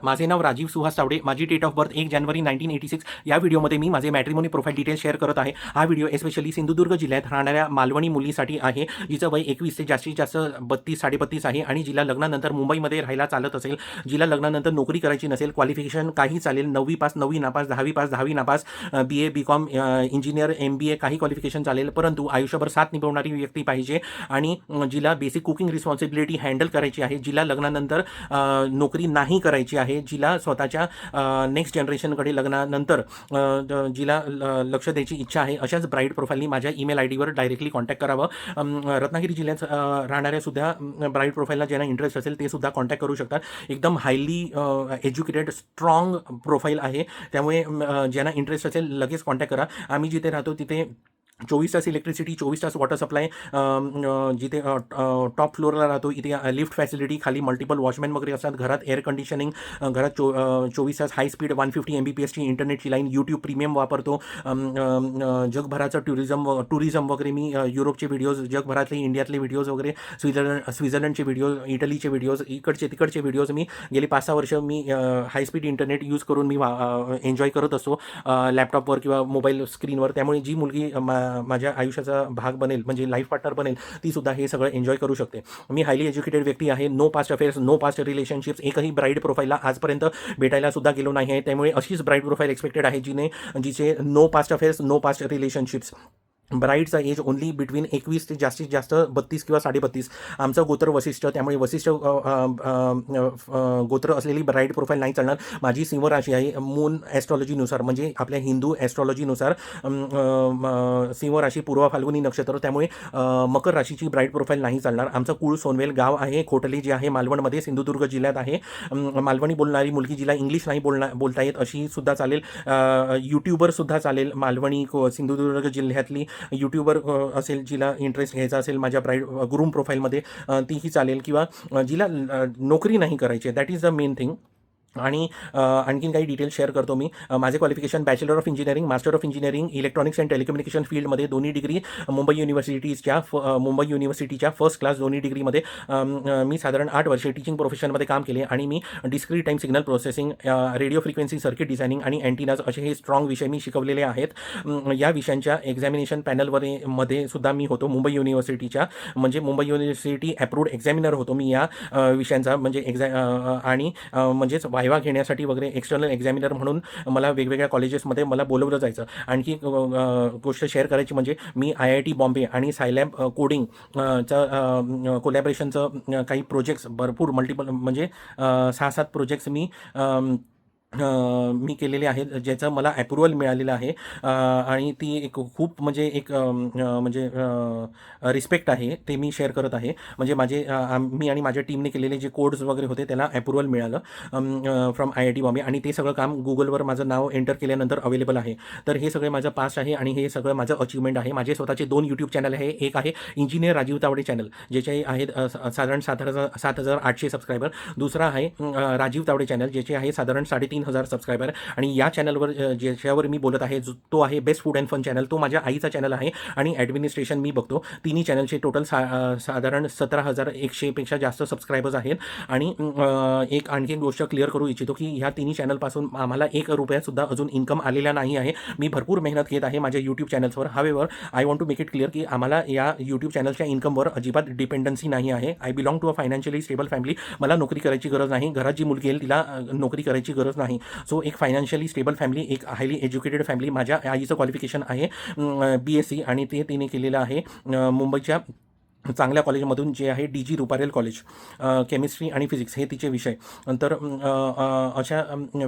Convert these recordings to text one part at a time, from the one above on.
माझे नाव राजीव सुहास तावडे माझी date of birth एक जानेवारी नाईन्टीन एटी सिक्स या व्हिडिओमध्ये मी माझे मॅट्रिमोनी प्रोफाईल डिटेल्स शेअर करत आहे. हा व्हिडिओ एस्पेशली सिंधुदुर्ग जिल्ह्यात राहणाऱ्या मालवणी मुलीसाठी आहे. जिचं वय एकवीस ते जास्तीत जास्त बत्तीस साडेबत्तीस आहे आणि जिला लग्नानंतर मुंबईमध्ये राहायला चालत असेल. जिला लग्नानंतर नोकरी करायची नसेल क्वालिफिकेशन काही चालेल नववी पास नववी नापास दहावी पास दहावी नापास B A B com engineer M B A काही क्वालिफिकेशन चालेल. परंतु आयुष्यभर साथ निभवणारी व्यक्ती पाहिजे आणि जिला बेसिक कुकिंग रिस्पॉन्सिबिलिटी हँडल करायची आहे. जिला लग्नानंतर नोकरी नाही करायची आहे जिला स्वतःच्या नेक्स्ट जनरेशनकडे लग्नानंतर जिला ल- लक्ष द्यायची इच्छा आहे अशाच ब्राईड प्रोफाईलनी माझ्या ईमेल आय डीवर डायरेक्टली कॉन्टॅक्ट करावं. रत्नागिरी जिल्ह्यात राहणाऱ्या सुद्धा ब्राईड प्रोफाईलला ज्यांना इंटरेस्ट असेल ते सुद्धा कॉन्टॅक्ट करू शकतात. एकदम हायली एज्युकेटेड स्ट्रॉंग प्रोफाईल आहे. त्यामुळे ज्यांना इंटरेस्ट असेल लगेच कॉन्टॅक्ट करा. आम्ही जिथे राहतो तिथे चोवीस तास इलेक्ट्रिसिटी चोवीस तास वॉटर सप्लाय जिथे टॉप फ्लोअरला राहतो इथे लिफ्ट फॅसिलिटी खाली मल्टिपल वॉचमॅन वगैरे असतात घरात एअर कंडिशनिंग घरात चो चोवीस तास high speed one fifty M B P एसची इंटरनेटची लाईन यूट्यूब प्रीमियम वापरतो जगभराचं टुरिझम व- टुरिझम वगैरे मी युरोपचे व्हिडिओज जगभरातले इंडियातले व्हिडिओज वगैरे स्वित्झर्लंड स्वित्झर्लंडचे व्हिडिओज इटलीचे व्हिडिओज इकडचे तिकडचे व्हिडिओज मी गेली पाच सहा वर्ष मी हाय स्पीड इंटरनेट यूज करून मी एन्जॉय करत असतो लॅपटॉपवर किंवा मोबाईल स्क्रीनवर त्यामुळे जी मुलगी मा- माझ्या आयुष्याचा भाग बनेल म्हणजे लाईफ पार्टनर बनेल ती सुद्धा हे सगळं एन्जॉय करू शकते. मी हायली एज्युकेटेड व्यक्ती आहे no past affairs no past relationships एकही ब्राईड प्रोफाईलला आजपर्यंत भेटायला सुद्धा गेलो नाही आहे. त्यामुळे अशीच ब्राईड प्रोफाईल एक्सपेक्टेड आहे जिने जिचे no past affairs no past relationships ब्राईडचा age only between एकवीस ते जास्तीत जास्त बत्तीस किंवा साडेबत्तीस. आमचं गोत्र वशिष्ठ त्यामुळे वशिष्ठ गोत्र असलेली ब्राईड प्रोफाईल नाही चालणार. माझी सिंह राशी आहे मून ॲस्ट्रॉलॉजीनुसार म्हणजे आपल्या हिंदू ॲस्ट्रॉलॉजीनुसार सिंह राशी पूर्व फाल्गुनी नक्षत्र त्यामुळे मकर राशीची ब्राईड प्रोफाईल नाही चालणार. आमचं कुळ सोनवेल गाव आहे खोटली जे आहे मालवणमध्ये सिंधुदुर्ग जिल्ह्यात आहे. मालवणी बोलणारी मुलगी जिला इंग्लिश नाही बोलना बोलता येत अशी सुद्धा चालेल. यूट्यूबरसुद्धा चालेल मालवणी को- सिंधुदुर्ग जिल्ह्यातली यूट्यूबर असेल जिला इंटरेस्ट घ्यायचा असेल माझ्या ब्राईड ग्रूम प्रोफाईलमध्ये तीही चालेल किंवा जिला नोकरी नाही करायची that is the main thing आणि आणखीन काही डिटेल्स शेअर करतो मी. माझे qualification bachelor of engineering master of engineering electronics and telecommunication फील्डमध्ये दोन्ही डिग्री मुंबई युनिव्हर्सिटीजच्या फ मुंबई युनिव्हर्सिटीच्या फर्स्ट क्लास दोन्ही डिग्रीमध्ये मी साधारण आठ वर्षे टीचिंग प्रोफेशनमध्ये काम केले आणि मी discrete time signal processing radio frequency circuit designing आणि अँटिनाज असे हे स्ट्रॉंग विषय मी शिकवलेले आहेत. या विषयांच्या एक्झामिनेशन पॅनलवर मध्ये सुद्धा मी होतो मुंबई युनिव्हर्सिटीच्या म्हणजे मुंबई युनिव्हर्सिटी अप्रूव्ड एक्झामिनर होतो मी या विषयांचा. म्हणजे एक्झॅ आणि म्हणजेच वायवा घेण्यासाठी वगैरे एक्सटर्नल एक्झामिनर म्हणून मला वेगवेगळ्या कॉलेजेसमध्ये मला बोलवलं जायचं. आणखी गोष्ट शेअर करायची म्हणजे मी आय आय टी बॉम्बे आणि सायलॅब कोडिंग चं कोलॅबरेशनचं काही प्रोजेक्ट्स भरपूर मल्टिपल म्हणजे सहा सात प्रोजेक्ट्स मी मी केलेले आहेत ज्याचं मला अप्रुव्हल मिळालेलं आहे. आणि ती एक खूप म्हणजे एक म्हणजे रिस्पेक्ट आहे ते मी शेअर करत आहे. म्हणजे माझे मी आणि माझ्या टीमने केलेले जे कोड्स वगैरे होते त्याला अप्रुव्हल मिळालं. From I I T Bombay आणि ते सगळं काम गुगलवर माझं नाव एंटर केल्यानंतर अवेलेबल आहे. तर हे सगळं माझं पास्ट आहे आणि हे सगळं माझं अचिव्हमेंट आहे. माझे स्वतःचे दोन यूट्यूब चॅनल आहे. एक आहे इंजिनियर राजीव तावडे चॅनल ज्याचे आहेत साधारण सात हजार सात हजार आठशे सबस्क्रायबर दुसरा आहे राजीव तावडे चॅनल ज्याचे आहे साधारण साडेतीन हजार सबस्क्रायबर आणि या चॅनलवर ज्याच्यावर मी बोलत आहे जो- तो आहे best food and fun channel तो माझ्या आईचा चॅनल आहे. आणि ॲडमिनिस्ट्रेशन मी बघतो. तिन्ही चॅनलचे टोटल सा साधारण सतरा हजार एकशेपेक्षा जास्त सबस्क्रायबर्स आहेत. आणि एक आणखी गोष्ट क्लिअर करू इच्छितो की ह्या तिन्ही चॅनलपासून आम्हाला एक रुपयासुद्धा अजून इन्कम आलेला नाही आहे. मी भरपूर मेहनत घेत आहे माझ्या YouTube चॅनल्सवर however I want to make it clear की आम्हाला या यूट्यूब चॅनलच्या इन्कमवर अजिबात डिपेंडन्सी नाही आहे. I belong to a financially stable family मला नोकरी करायची गरज नाही. घरात जी मुलगी येईल तिला नोकरी करायची गरज नाही. सो एक फायनान्शियली स्टेबल फॅमिली एक हायली एज्युकेटेड फॅमिली माझ्या आईचं क्वालिफिकेशन आहे बी एस सी आणि ते तिने केलेलं आहे मुंबईच्या चांगल्या कॉलेजमधून जे आहे D G Ruparel college chemistry आणि फिजिक्स हे तिचे विषय. नंतर अशा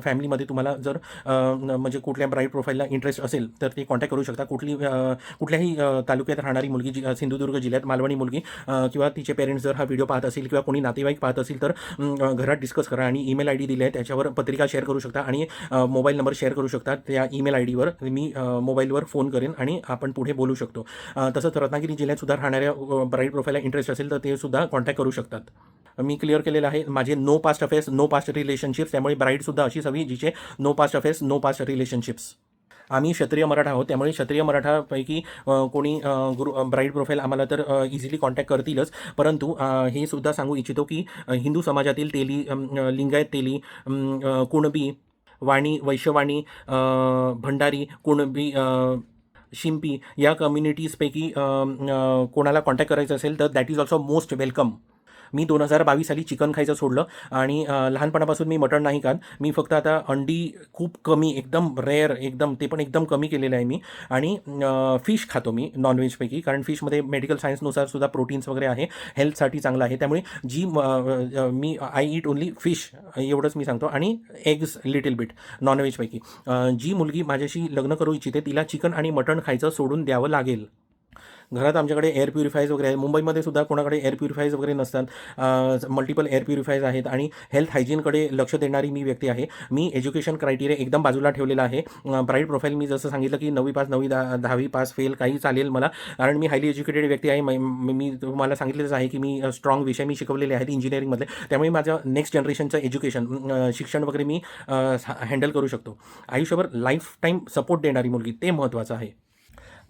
फॅमिलीमध्ये तुम्हाला जर म्हणजे कुठल्या ब्राईट प्रोफाईलला इंटरेस्ट असेल तर ते कॉन्टॅक्ट करू शकता. कुठली कुठल्याही तालुक्यात राहणारी मुलगी जी सिंधुदुर्ग जिल्ह्यात मालवणी मुलगी किंवा तिचे पेरेंट्स जर हा व्हिडिओ पाहत असेल किंवा कोणी नातेवाईक पाहत असेल तर घरात डिस्कस करा आणि ईमेल आय डी दिली आहे. त्याच्यावर पत्रिका शेअर करू शकता आणि मोबाईल नंबर शेअर करू शकता. त्या ईमेल आय डीवर मी मोबाईलवर फोन करेन आणि आपण पुढे बोलू शकतो. तसंच रत्नागिरी जिल्ह्यात सुद्धा राहणाऱ्या ब्राईट प्रोफाईलला इंटरेस्ट असेल तर ते सुद्धा कॉन्टॅक्ट करू शकतात. मी क्लिअर केलेलं आहे माझे no past affairs no past relationships त्यामुळे ब्राईडसुद्धा अशीच हवी जिचे no past affairs no past relationships आम्ही क्षत्रिय मराठा आहोत त्यामुळे क्षत्रिय मराठापैकी कोणी गुरु ब्राईड प्रोफाईल आम्हाला तर इझिली कॉन्टॅक्ट करतीलच. परंतु हे सुद्धा सांगू इच्छितो की हिंदू समाजातील तेली लिंगायत तेली कुणबी वाणी वैश्यवाणी भंडारी कुणबी शिंपी या कम्युनिटीजपैकी कोणाला कॉन्टॅक्ट करायचं असेल तर that is also most welcome मी दोन हजार बावीस साली चिकन खायचं सोडलं आणि लहानपणापासून मी मटण नाही खात. मी फक्त आता अंडी खूप कमी एकदम रेअर एकदम ते पण एकदम कमी केलेलं आहे मी. आणि फिश खातो मी नॉनव्हेजपैकी कारण फिशमध्ये मेडिकल सायन्सनुसार सुद्धा प्रोटीन्स वगैरे आहे हेल्थसाठी चांगलं आहे. त्यामुळे जी मी आय ईट ओनली फिश एवढंच मी सांगतो. आणि एग्ज लिटिल बिट नॉनव्हेजपैकी जी मुलगी माझ्याशी लग्न करू इच्छिते तिला चिकन आणि मटण खायचं सोडून द्यावं लागेल. घरात आमच्याकडे एअर प्युरिफायर्स वगैरे आहे मुंबईमध्ये सुद्धा कोणाकडे एअर प्युरिफायर्स वगैरे नसतात मल्टिपल एअर प्युरिफायर्स आहेत आणि हेल्थ हायजीनकडे लक्ष देणारी मी व्यक्ती आहे. मी एज्युकेशन क्रायटेरिया एकदम बाजूला ठेवलेला आहे. ब्राईट प्रोफाईल मी जसं सांगितलं की नववी पास नववी दहा दहावी पास फेल काही चालेल मला. कारण मी हायली एज्युकेटेड व्यक्ती आहे. मी मी तुम्हाला सांगितलेलंच आहे की मी स्ट्रॉंग विषय मी शिकवलेले आहेत इंजिनिअरिंगमधले त्यामुळे माझं नेक्स्ट जनरेशनचं एज्युकेशन शिक्षण वगैरे मी हँडल करू शकतो. आयुष्यभर लाईफ टाईम सपोर्ट देणारी मुलगी ते महत्त्वाचं आहे.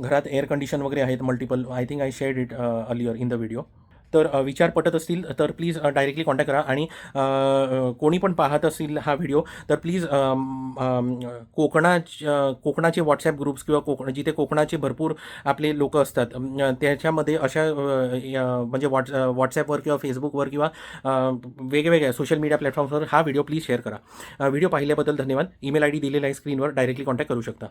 घरात एअर कंडिशन वगैरे आहेत multiple I think I shared it earlier in the video तर uh, विचार पटत असतील तर प्लीज डायरेक्टली कॉन्टॅक्ट करा आणि uh, uh, कोणी पण पाहत असतील हा व्हिडिओ तर प्लीज um, um, कोकणा कोकणाचे व्हॉट्सॲप ग्रुप्स किंवा कोकण जिथे कोकणाचे भरपूर आपले लोक असतात त्याच्यामध्ये अशा म्हणजे व्हॉट्स व्हॉट्सॲपवर किंवा फेसबुकवर किंवा वेगवेगळ्या सोशल मीडिया प्लॅटफॉर्म्सवर हा व्हिडिओ प्लीज शेअर करा. व्हिडिओ पाहिल्याबद्दल धन्यवाद. ईमेल आय डी दिलेला आहे स्क्रीनवर डायरेक्टली कॉन्टॅक्ट करू शकता.